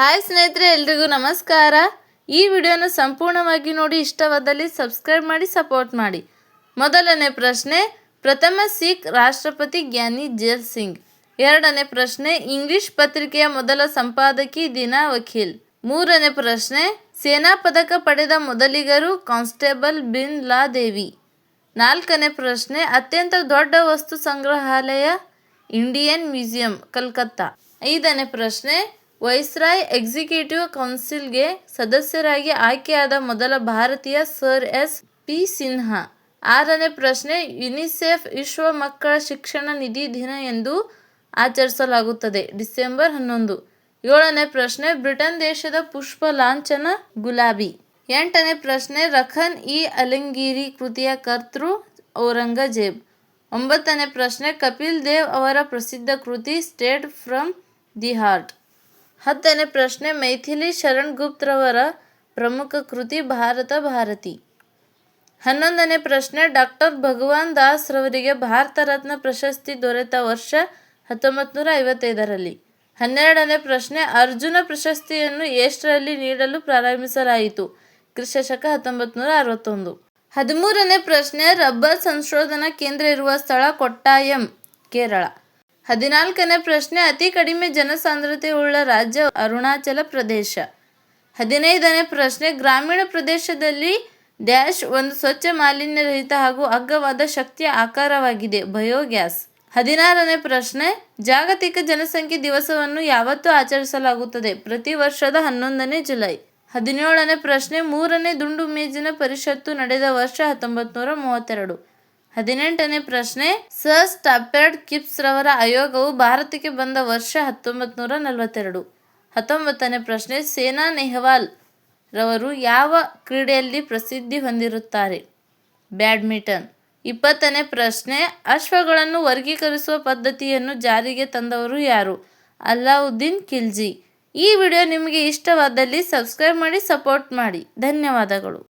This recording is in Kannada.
ಹಾಯ್ ಸ್ನೇಹಿತರೆ, ಎಲ್ರಿಗೂ ನಮಸ್ಕಾರ. ಈ ವಿಡಿಯೋನ ಸಂಪೂರ್ಣವಾಗಿ ನೋಡಿ, ಇಷ್ಟವಾದಲ್ಲಿ ಸಬ್ಸ್ಕ್ರೈಬ್ ಮಾಡಿ, ಸಪೋರ್ಟ್ ಮಾಡಿ. ಮೊದಲನೇ ಪ್ರಶ್ನೆ, ಪ್ರಥಮ ಸಿಖ್ ರಾಷ್ಟ್ರಪತಿ ಜ್ಞಾನಿ ಜೇಲ್ ಸಿಂಗ್. ಎರಡನೇ ಪ್ರಶ್ನೆ, ಇಂಗ್ಲಿಷ್ ಪತ್ರಿಕೆಯ ಮೊದಲ ಸಂಪಾದಕಿ ದಿನಾ ವಕೀಲ್. ಮೂರನೇ ಪ್ರಶ್ನೆ, ಸೇನಾ ಪದಕ ಪಡೆದ ಮೊದಲಿಗರು ಕಾನ್ಸ್ಟೇಬಲ್ ಬಿನ್ ಲಾ ದೇವಿ ನಾಲ್ಕನೇ ಪ್ರಶ್ನೆ, ಅತ್ಯಂತ ದೊಡ್ಡ ವಸ್ತು ಸಂಗ್ರಹಾಲಯ, ಇಂಡಿಯನ್ ಮ್ಯೂಸಿಯಂ, ಕಲ್ಕತ್ತಾ. ಐದನೇ ಪ್ರಶ್ನೆ ವೈಸ್ರಾಯ್ ಎಕ್ಸಿಕ್ಯೂಟಿವ್ ಕೌನ್ಸಿಲ್ಗೆ ಸದಸ್ಯರಾಗಿ ಆಯ್ಕೆಯಾದ ಮೊದಲ ಭಾರತೀಯ ಸರ್ ಎಸ್ ಪಿ ಸಿನ್ಹಾ. ಆರನೇ ಪ್ರಶ್ನೆ, ಯುನಿಸೆಫ್ ವಿಶ್ವ ಮಕ್ಕಳ ಶಿಕ್ಷಣ ನಿಧಿ ದಿನ ಎಂದು ಆಚರಿಸಲಾಗುತ್ತದೆ. ಡಿಸೆಂಬರ್ ಹನ್ನೊಂದು. ಏಳನೇ ಪ್ರಶ್ನೆ, ಬ್ರಿಟನ್ ದೇಶದ ಪುಷ್ಪ ಲಾಂಛನ, ಗುಲಾಬಿ. ಎಂಟನೇ ಪ್ರಶ್ನೆ, ರಖನ್ ಇ. ಅಲಂಗಿರಿ ಕೃತಿಯ ಕರ್ತೃ, ಔರಂಗಜೇಬ್. ಒಂಬತ್ತನೇ ಪ್ರಶ್ನೆ, ಕಪಿಲ್ ದೇವ್ ಅವರ ಪ್ರಸಿದ್ಧ ಕೃತಿ, ಸ್ಟೇಟ್ ಫ್ರಮ್ ದಿ ಹಾರ್ಟ್. ಹತ್ತನೇ ಪ್ರಶ್ನೆ, ಮೈಥಿಲಿ ಶರಣ್ ಗುಪ್ತ್ರವರ ಪ್ರಮುಖ ಕೃತಿ, ಭಾರತ, ಭಾರತಿ. ಹನ್ನೊಂದನೇ ಪ್ರಶ್ನೆ, ಡಾಕ್ಟರ್ ಭಗವಾನ್ ದಾಸ್ ರವರಿಗೆ ಭಾರತ ರತ್ನ ಪ್ರಶಸ್ತಿ ದೊರೆತ ವರ್ಷ ಹತ್ತೊಂಬತ್ತು ನೂರ ಐವತ್ತೈದರಲ್ಲಿ ಹನ್ನೆರಡನೇ ಪ್ರಶ್ನೆ, ಅರ್ಜುನ ಪ್ರಶಸ್ತಿಯನ್ನು ಎಷ್ಟರಲ್ಲಿ ನೀಡಲು ಪ್ರಾರಂಭಿಸಲಾಯಿತು? ಕ್ರಿಶಕ ಹತ್ತೊಂಬತ್ತು ನೂರ ಅರವತ್ತೊಂದು ಹದಿಮೂರನೇ ಪ್ರಶ್ನೆ, ರಬ್ಬರ್ ಸಂಶೋಧನಾ ಕೇಂದ್ರ ಇರುವ ಸ್ಥಳ ಕೊಟ್ಟಾಯಂ, ಕೇರಳ. ಹದಿನಾಲ್ಕನೇ ಪ್ರಶ್ನೆ, ಅತಿ ಕಡಿಮೆ ಜನಸಾಂದ್ರತೆಯುಳ್ಳ ರಾಜ್ಯ ಅರುಣಾಚಲ ಪ್ರದೇಶ. ಹದಿನೈದನೇ ಪ್ರಶ್ನೆ, ಗ್ರಾಮೀಣ ಪ್ರದೇಶದಲ್ಲಿ ಡ್ಯಾಶ್ ಒಂದು ಸ್ವಚ್ಛ, ಮಾಲಿನ್ಯರಹಿತ ಹಾಗೂ ಅಗ್ಗವಾದ ಶಕ್ತಿಯ ಆಕಾರವಾಗಿದೆ, ಬಯೋಗ್ಯಾಸ್. ಹದಿನಾರನೇ ಪ್ರಶ್ನೆ, ಜಾಗತಿಕ ಜನಸಂಖ್ಯೆ ದಿವಸವನ್ನು ಯಾವತ್ತು ಆಚರಿಸಲಾಗುತ್ತದೆ, ಪ್ರತಿ ವರ್ಷದ ಹನ್ನೊಂದನೇ ಜುಲೈ. ಹದಿನೇಳನೇ ಪ್ರಶ್ನೆ, ಮೂರನೇ ದುಂಡು ಮೇಜಿನ ಪರಿಷತ್ತು ನಡೆದ ವರ್ಷ ಹತ್ತೊಂಬತ್ತು ನೂರ ಮೂವತ್ತೆರಡು. ಹದಿನೆಂಟನೇ ಪ್ರಶ್ನೆ, ಸರ್ ಸ್ಟಾಪೆರ್ಡ್ ಕಿಪ್ಸ್ ರವರ ಆಯೋಗವು ಭಾರತಕ್ಕೆ ಬಂದ ವರ್ಷ ಹತ್ತೊಂಬತ್ತು ನೂರ ನಲವತ್ತೆರಡು. ಹತ್ತೊಂಬತ್ತನೇ ಪ್ರಶ್ನೆ, ಸೇನಾ ನೆಹ್ವಾಲ್ ರವರು ಯಾವ ಕ್ರೀಡೆಯಲ್ಲಿ ಪ್ರಸಿದ್ಧಿ ಹೊಂದಿರುತ್ತಾರೆ? ಬ್ಯಾಡ್ಮಿಂಟನ್. ಇಪ್ಪತ್ತನೇ ಪ್ರಶ್ನೆ, ಅಶ್ವಗಳನ್ನು ವರ್ಗೀಕರಿಸುವ ಪದ್ಧತಿಯನ್ನು ಜಾರಿಗೆ ತಂದವರು ಯಾರು? ಅಲ್ಲಾವುದ್ದೀನ್ ಖಿಲ್ಜಿ. ಈ ವಿಡಿಯೋ ನಿಮಗೆ ಇಷ್ಟವಾದಲ್ಲಿ ಸಬ್ಸ್ಕ್ರೈಬ್ ಮಾಡಿ, ಸಪೋರ್ಟ್ ಮಾಡಿ. ಧನ್ಯವಾದಗಳು.